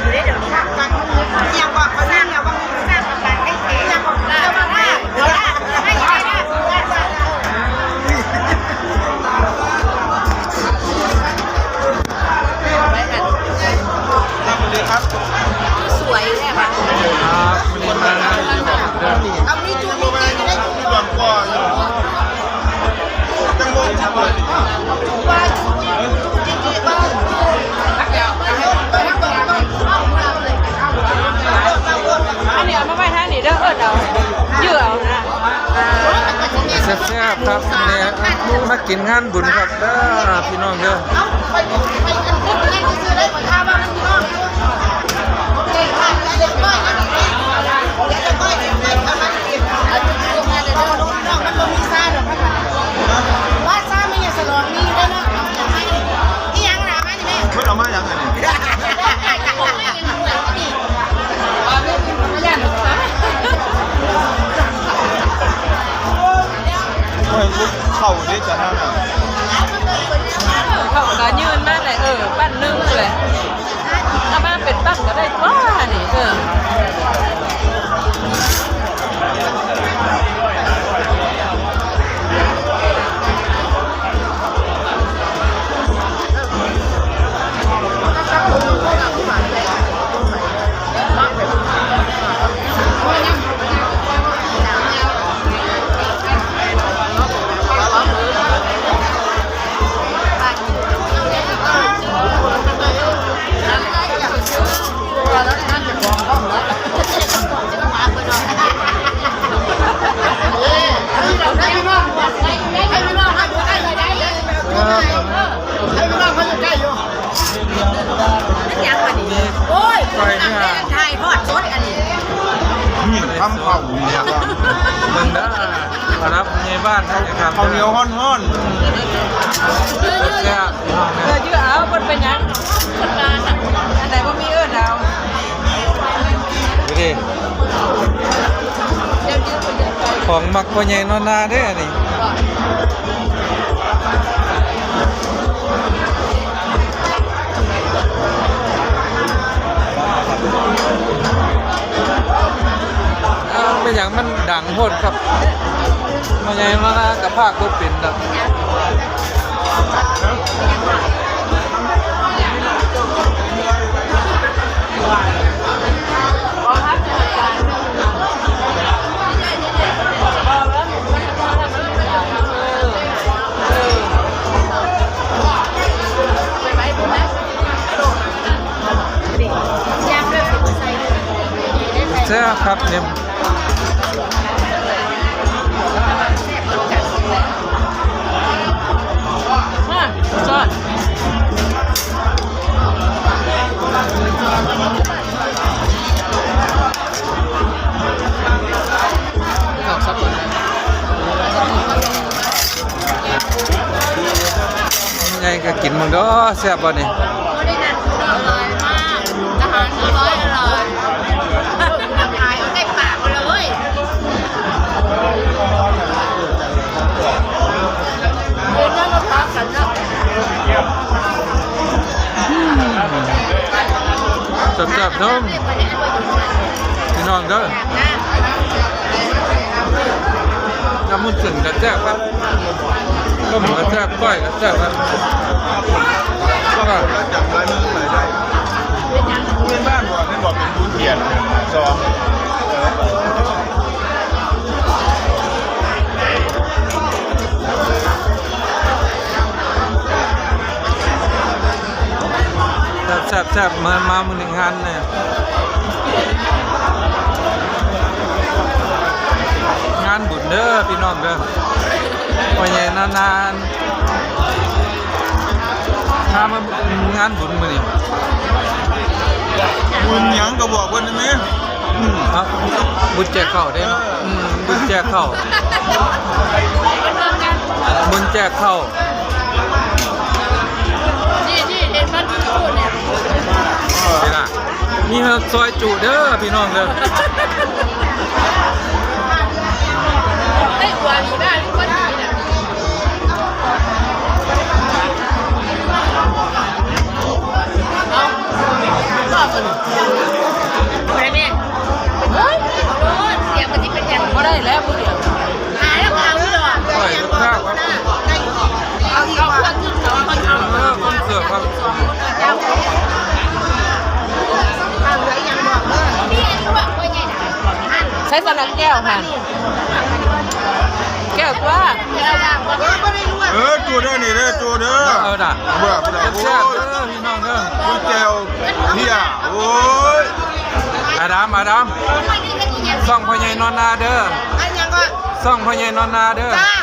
ดูได้เดี๋ยวนี้ค่ะ แซ่บครับนี่ยมากินงานบุญครับเด้อพี่น้องเด้อ ของมักพ่อใหญ่นอนนาเด้อนี่เอาเป็นอย่างมันดังโพดครับพ่อใหญ่นอนนากับภาคบ่เป็นดอ ซ่บครับเนี่ยมาจอดไงก็กินมึงเด้อแซ่บบ่นี่ไม่ได้นั่นอร่อยมากอาหารอร่อย แซ่บเด้อเรียกไปได้อยู่นะพี่น้องเด้อน้ำมันถึงก็แซ่บครับก็หมก็แซ่บก้อยกระแซ่บครับก็จับลายมือใส่ได้เพื่อนบ้านบอกให้บอกเป็นบุญเทียนสอง แซ่บแซ่บมามามื้อหนึงงานเนี่ยงานบุญเด้อพี่น้องเด้อว่าใหญ่นานๆถ้ามางานบุญมื้อนี้บุญหยังก็บอกเพื่อนได้ไหมอืมครับบุญแจกข้าวได้เนาะอืมบุญแจกข้าวบุญแจกข้า ใช่ล่ะมีเฮาซอยจูเด้อพี่น้องเด้อได้อวมีบ้างก็ดีน ช้สนักแก้วค่ะ แก้วตัวแก้วด่างก็ไม่ได้รู้ว่าเออจูเด้อนี่เด้อจูเด้อเออด่ะเบื่อเบื่อแซ่โอ้บยๆเด้อพี่น้องเด้อกูแจวเฮียโอ้ยอาดามอาดามซ่องพ่อใหญ่นอนนาเด้ออันยังก็ซ่องพ่อใหญ่นอนนาเด้อจ้า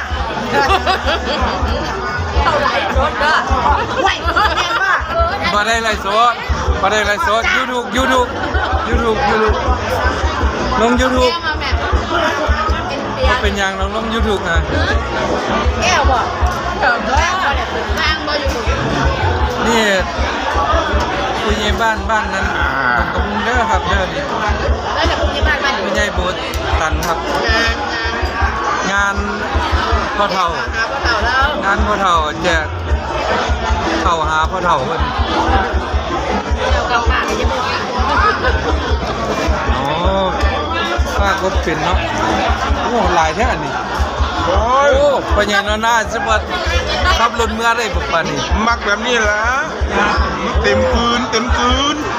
เท่าไหร่รถเด้อไหวแม่ว่าบ่ได้ไลฟ์สด บ่ได้ไลฟ์สด YouTube YouTube YouTube YouTube ลง YouTube บ่เป็นหยังลงลง YouTube นะแก้วบ่แก้วตัวทางบ่อยู่นี่ผู้ใหญ่บ้านบ้านนั้นตรงกับลุงเด้อครับเด้อนี่แล้วแต่คุณที่บ้านบ้านผู้ใหญ่โบสตันครับ งานงานงานพ่อเฒ่าหาพ่อเฒ่าแล้วงานพ่อเฒ่าแจกเข้าหาพ่อเฒ่าเพิ่น รถเป็นเนาะโอ้หลายแท้อันนี้โอ้ยโอ้ปัญญาหน้าสิบ่ขับรถเมื่อได้ปกปานนี้มักแบบนี้แหละเต็มคืนเต็มคืนนี่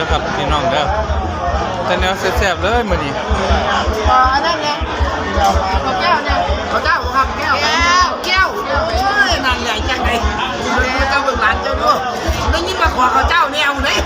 ด้อครับพี่น้องเด้อแต่แนวแซ่บๆเลยมื้อนี้อ๋อนั่นไงเขาแก้วเนี่ยเขาเจ้าครับแก้วแก้วแก้วโอ้ยนางใหญ่จังเลยเจ้าเบิ่งหลานเจ้าด้วยได้ยินมาขอเขาเจ้าแนวเลย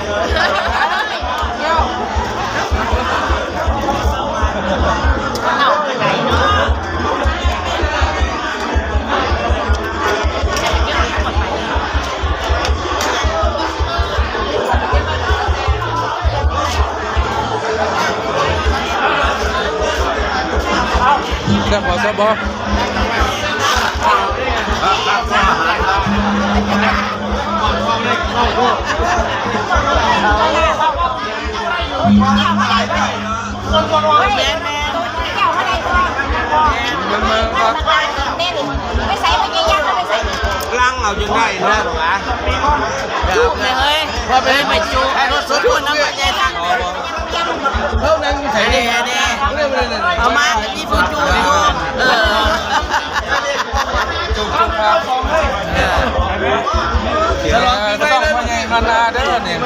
ม่ยังไม่ใส่ลังเอาจนได้แน่หรอวะจุกเลยเฮ้ยพอไปไปจุกรถสุดทุนน้ำมันใหญ่ทั้งอ๋อบ่เท่านั้ นใส่เด้เด้เอามามีฟูจูอยู่เออจุกจุกครับเออต้องพ่อใหญ่นอนนาเด้อนี่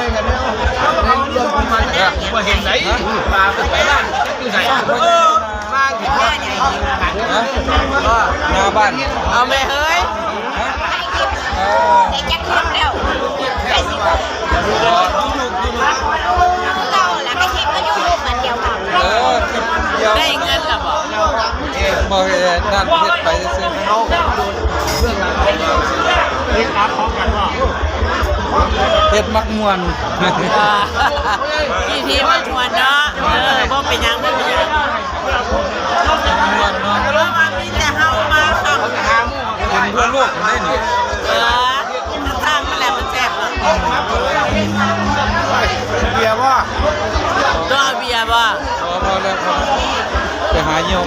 ว่าเห็นไหนปลาไปบ้านอยู่ไหนเออมาถึงบ้านนะหน้าบ้านเอาไปเฮ้ยฮะเออได้จักขึ้นแล้ว ฮ็ดมักมวนพี่พี่มันชวนเนาะเออบ่เป็นยังบ่เป็นยังม่วนเนาะเพราะมามีแต่เฮามาครับเป็นทั่วโลกได้นี่เออทางมันแหละมันแซ่บเบียร์ว่ตัวเบียร์บ่พอพอแล้วครับไปหาเหี่ยวก่